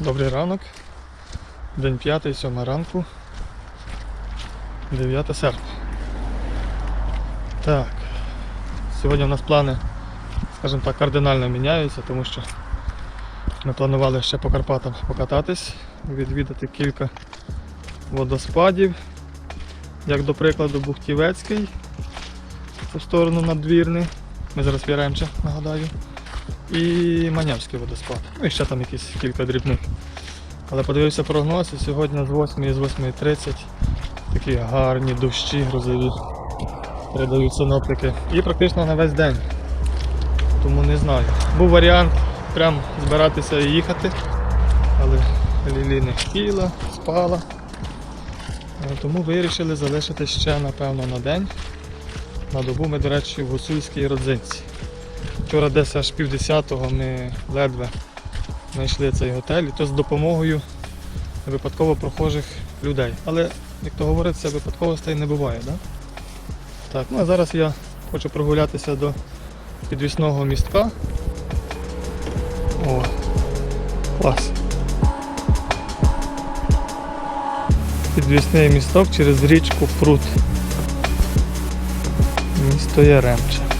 Добрий ранок. День 5, 7 ранку. 9 серпня. Так. Сьогодні у нас плани, скажімо так, кардинально міняються, тому що ми планували ще по Карпатам покататись, відвідати кілька водоспадів, як до прикладу Бухтівецький, в сторону надвірний. Ми зараз в Яремче, нагадаю. І Манявський водоспад. Ну і ще там якісь кілька дрібних. Але подивився прогноз, і сьогодні з 8 з 8.30 такі гарні дощі грозові передають синоптики. І практично на весь день. Тому не знаю. Був варіант прям збиратися і їхати, але Лілі не хотіла, спала. Е, Тому вирішили залишити ще, напевно, на день. На добу ми, до речі, в Гусульській родзинці. Вчора десь аж півдесятого ми ледве знайшли цей готель, і то з допомогою випадково прохожих людей. Але, як то говориться, випадковостей не буває, да? Так, ну а зараз я хочу прогулятися до підвісного містка. О, клас. Підвісний місток через річку Прут. Місто Яремче.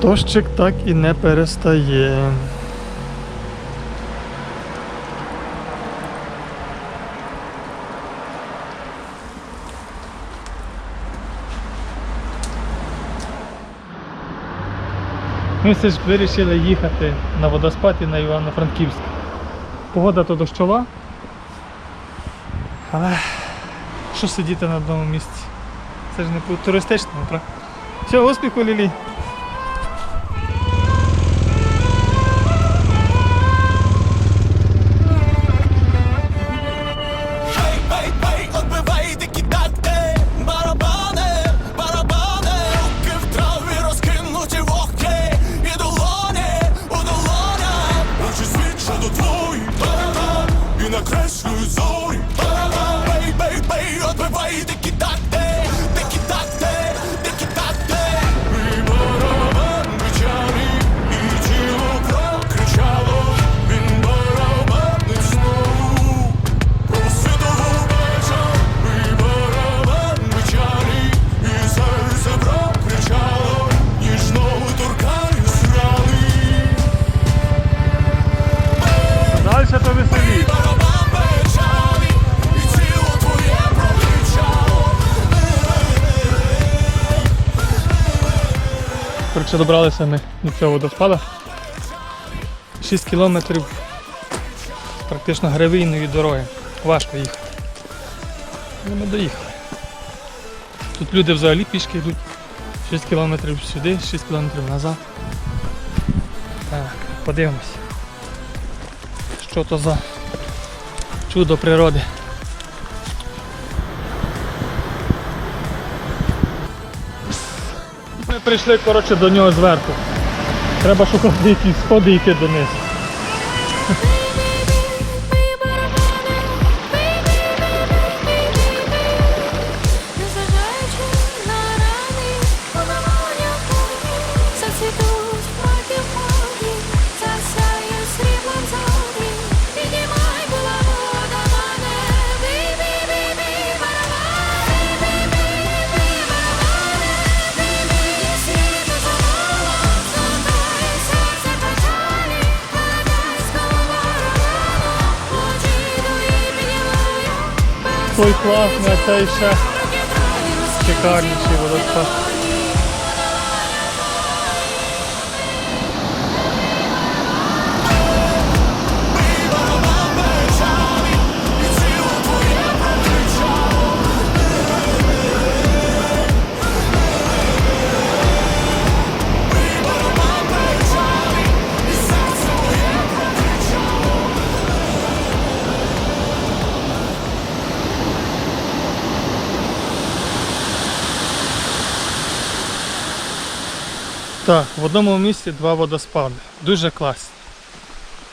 Дощик так і не перестає. Ми все ж вирішили їхати на водоспад і на Івано-Франківськ. Погода то дощова. Але що сидіти на одному місці? Це ж не по туристичному, правда? Все, успіху, Лілі! Коротше, добралися ми до цього водоспада. 6 кілометрів практично гравійної дороги. Важко їхати. Але ми доїхали. Тут люди взагалі пішки йдуть 6 кілометрів сюди, 6 кілометрів назад. Так, подивимось. Що то за чудо природи. Прийшли коротше, до нього зверху. Треба шукати якісь сходи і йти дониз. Той класний, а цей ще шикарніший водоспад. Так, в одному місці два водоспади. Дуже класні.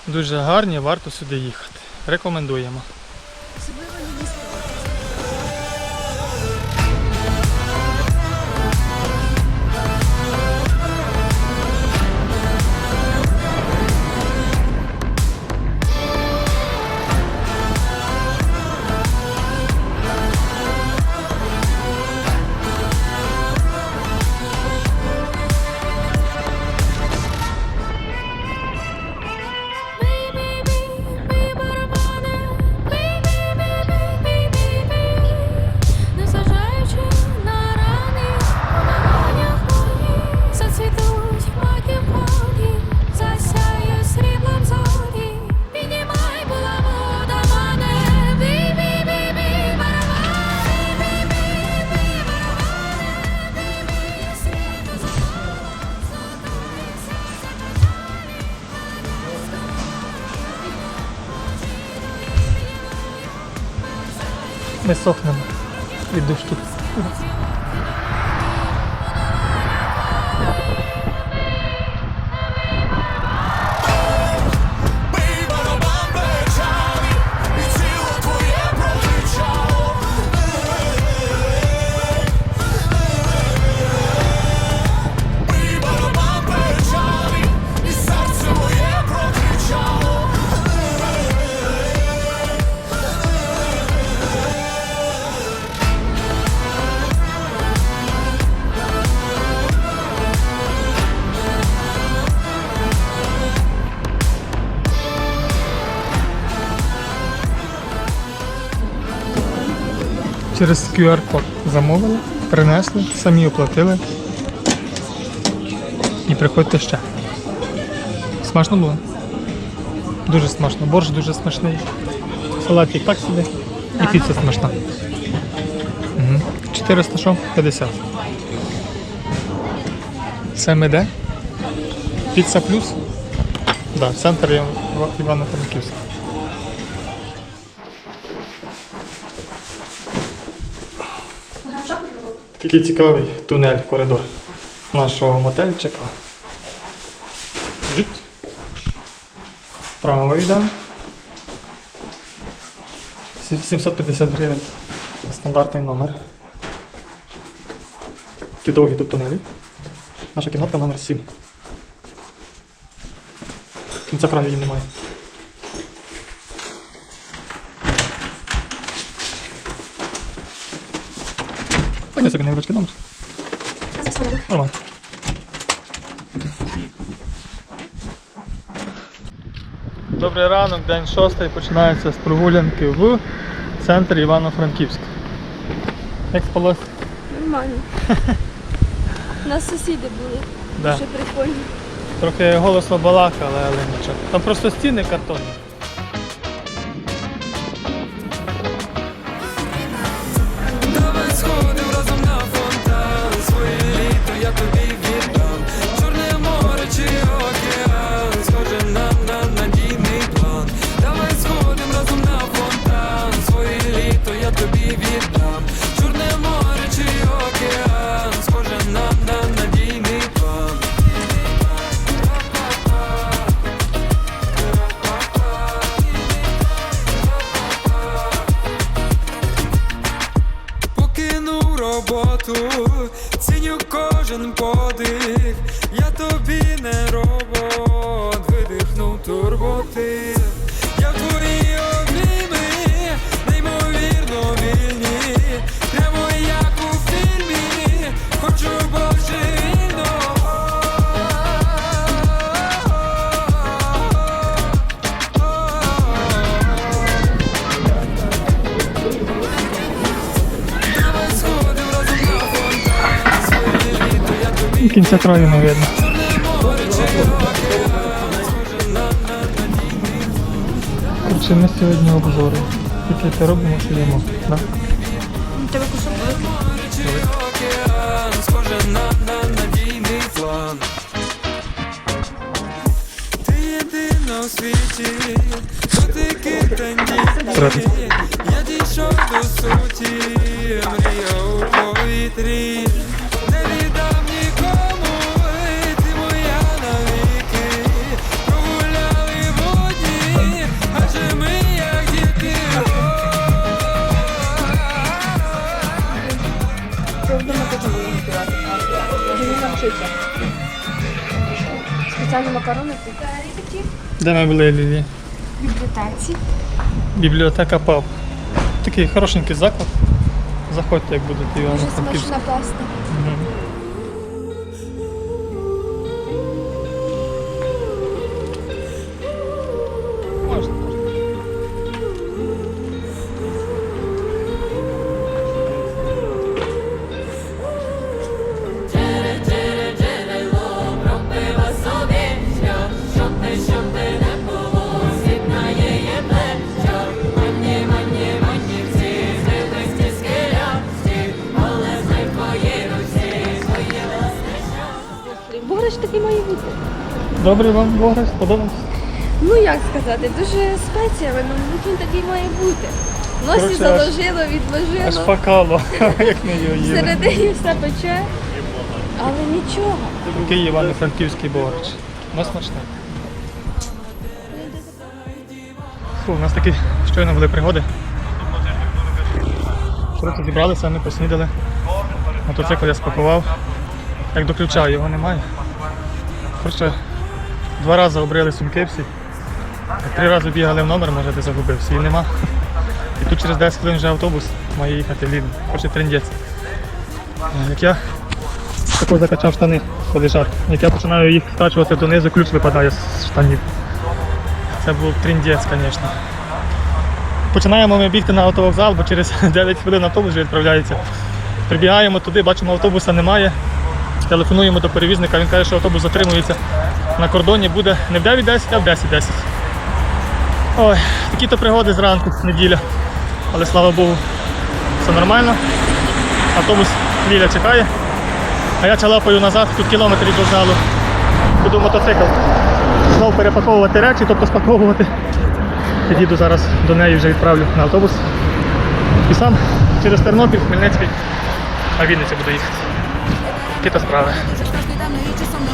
Дуже гарні, варто сюди їхати. Рекомендуємо. Дощу. Через QR-код замовили, принесли, самі оплатили. І приходьте ще. Смачно було? Дуже смачно. Борщ дуже смачний. Салатик так собі. І піца смачна. Угу. 400 що? 50. Це ми де? Піца плюс? Да, центр Івано-Франківська. Такий цікавий тунель, коридор нашого мотельчика. Право йдемо. 750 гривень. Стандартний номер. Ті довгі тут тунелі. Наша кімнатка номер 7. Кінця краю її немає. Ось такий невеличкий номер. Нормально. Добрий ранок, день шостий починається з прогулянки в центрі Івано-Франківська. Як спалось? Нормально. У нас сусіди були. Да. Дуже прикольні. Трохи голосно балакали, але нічого. Там просто стіни картонні. Кінця краю не видно. Коротше, ми сьогодні обзори. Тільки це робимо, що їмо. Да? Тебе кусок тендітні. Я дійшов до суті, мрія у повітрі. Спеціальні макарони тут. Де ми були Лілі? В бібліотеці. Бібліотека ПАП. Такий хорошенький заклад. Заходьте, як будете його Дуже на смачна паста. Борщ такий має бути. Добрий вам Бограш, сподобався? Ну як сказати, дуже спеціями, ну він такий має бути. Носі Коротше, аж- заложило, Аж відложило. покало, як ми його їли. Всередині все пече. Але нічого. Такий Івано-Франківський Бограч. Ну, смачний. Фу, у нас такі щойно були пригоди. Коротше, зібралися, ми поснідали. Мотоцикл я спакував. Як до ключа його немає. Коротше, два рази обрили сумки всі. Три рази бігали в номер, може ти загубився, і нема. І тут через 10 хвилин вже автобус має їхати в Лідн. Хоче трендець. Е, Як я тако закачав штани, жарко. Як я починаю їх скачувати донизу, ключ випадає з штанів. Це був тріндець, звісно. Починаємо ми бігти на автовокзал, бо через 9 хвилин автобус вже відправляється. Прибігаємо туди, бачимо, автобуса немає. Телефонуємо до перевізника, він каже, що автобус затримується на кордоні, буде не в 9.10, а в 10.10. Ой, такі-то пригоди зранку, неділя. Але слава Богу, все нормально. Автобус Ліля чекає. А я чалапаю назад, тут кілометр від вокзалу. Буду мотоцикл. Знов перепаковувати речі, тобто спаковувати. Підійду зараз до неї вже відправлю на автобус. І сам через Тернопіль, Хмельницький, а Вінниця буду їхати. Які то справи. Завжди темно і часом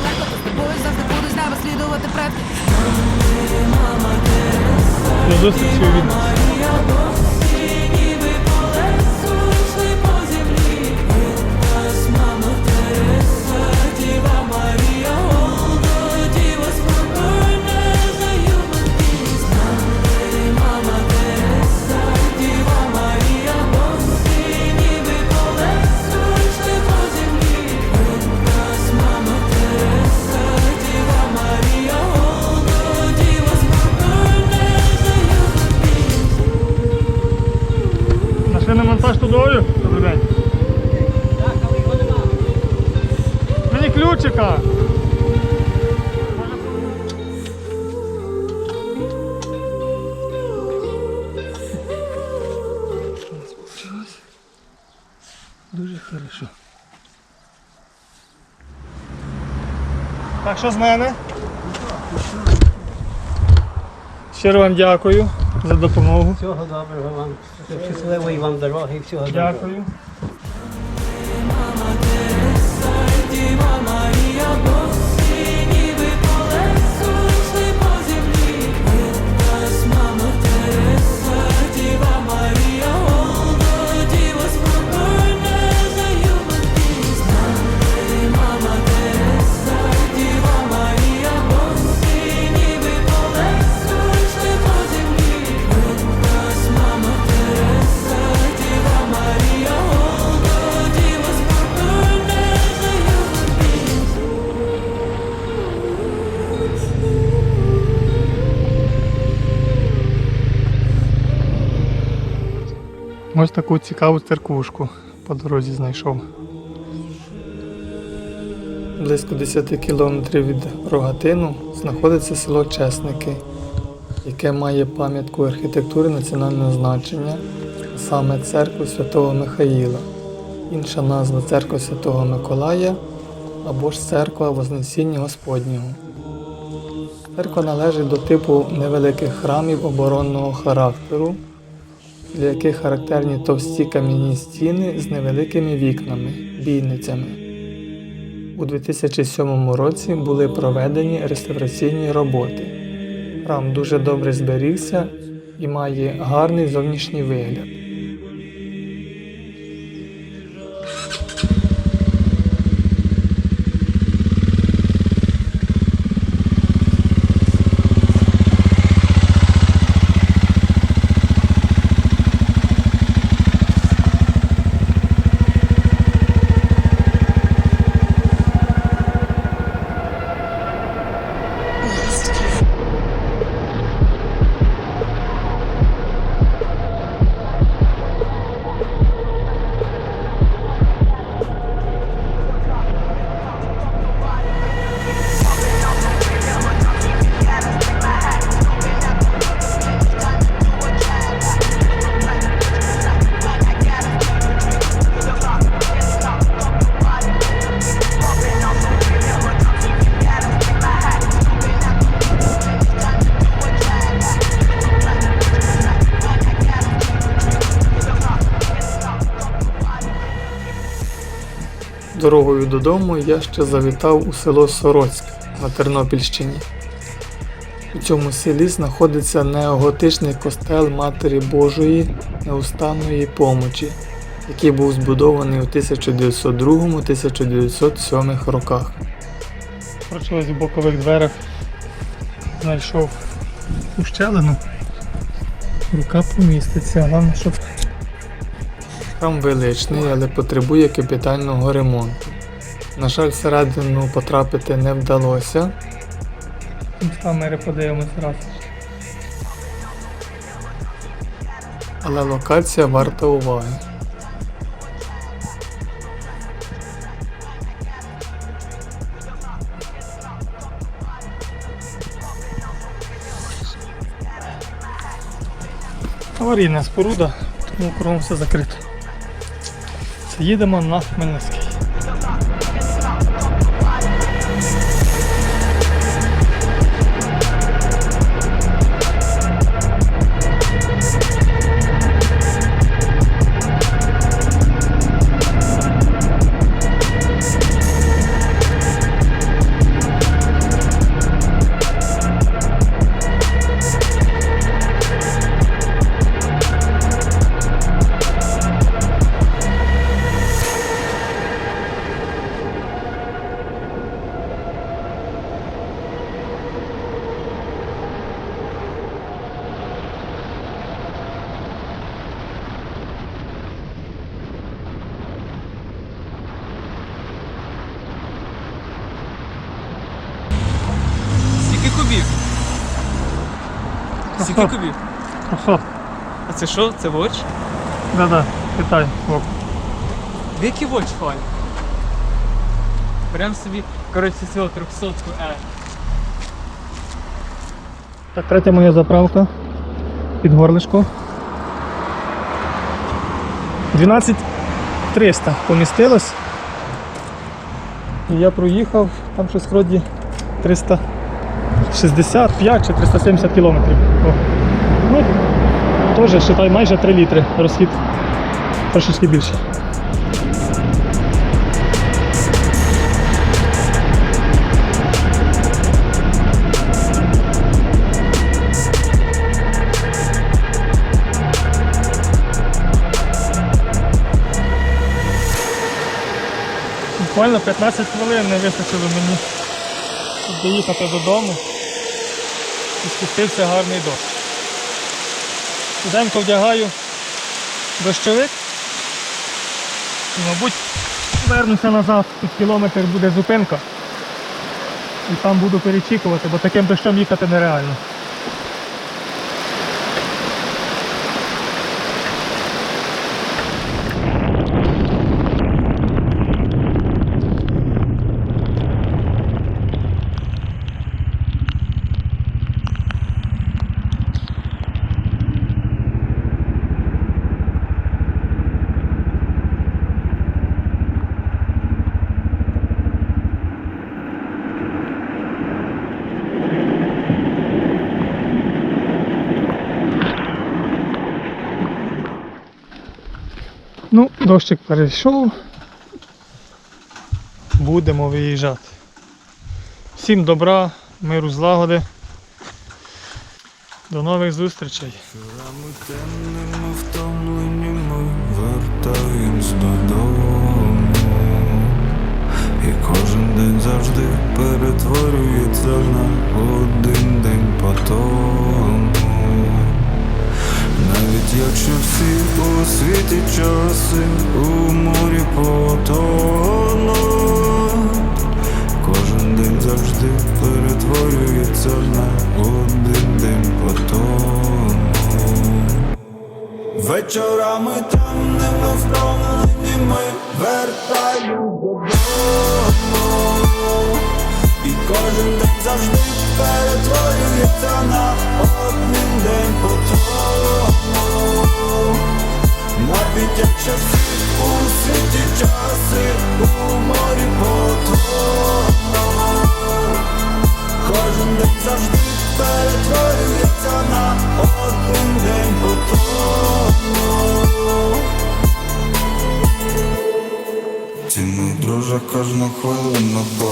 Дуже хорошо. Так, що з мене? Щиро вам дякую за допомогу. Всього доброго вам. Щасливої вам дороги, всього доброго. Дякую. Ось таку цікаву церквушку по дорозі знайшов. Близько 10 кілометрів від Рогатину знаходиться село Чесники, яке має пам'ятку архітектури національного значення, саме церкву Святого Михаїла, інша назва церква Святого Миколая або ж церква Вознесіння Господнього. Церква належить до типу невеликих храмів оборонного характеру, для яких характерні товсті кам'яні стіни з невеликими вікнами, бійницями. У 2007 році були проведені реставраційні роботи. Храм дуже добре зберігся і має гарний зовнішній вигляд. Дорогою додому я ще завітав у село Сороцьк на Тернопільщині. У цьому селі знаходиться неоготичний костел Матері Божої Неустанної помочі, який був збудований у 1902-1907 роках. Прочилось в бокових дверях, знайшов ущелину. Рука поміститься, головне, щоб Храм величний, але потребує капітального ремонту. На жаль, всередину потрапити не вдалося. Камери подивимось раз. Але локація варта уваги. Аварійна споруда, тому кругом все закрито. Їдемо на Хмельницький. Скільки кубів? Красот. А це що? Це воч? Да-да, питай. Ок. Який воч файн? Берем собі, коротше, цього 300 е. Так, третя моя заправка. Під горлишко. 12 300 помістилось. І я проїхав, там щось вроді 365 чи 370 кілометрів. Теж, считай, майже 3 літри розхід. Трошечки більше. Буквально 15 хвилин не вистачило мені, доїхати додому. І спустився гарний дощ. Швиденько вдягаю дощовик. Мабуть, вернуся назад, тут кілометр буде зупинка. І там буду перечікувати, бо таким дощом їхати нереально. Ну, дощик перейшов. Будемо виїжджати. Всім добра, миру, злагоди. До нових зустрічей. Вечорами темними втомлені вертаємось додому І кожен день завжди перетворюється на один день по тому Навіть якщо всі у світі часи у морі потонуть Кожен день завжди перетворюється на один день по тому Вечорами темними втомлені ми вертаємо додому. І кожен день завжди перетворюється на один Якщо всі у світі часи у морі потонуть Кожен день завжди перетворюється на один день по тому. Ціни в дрожжах хвилину, бо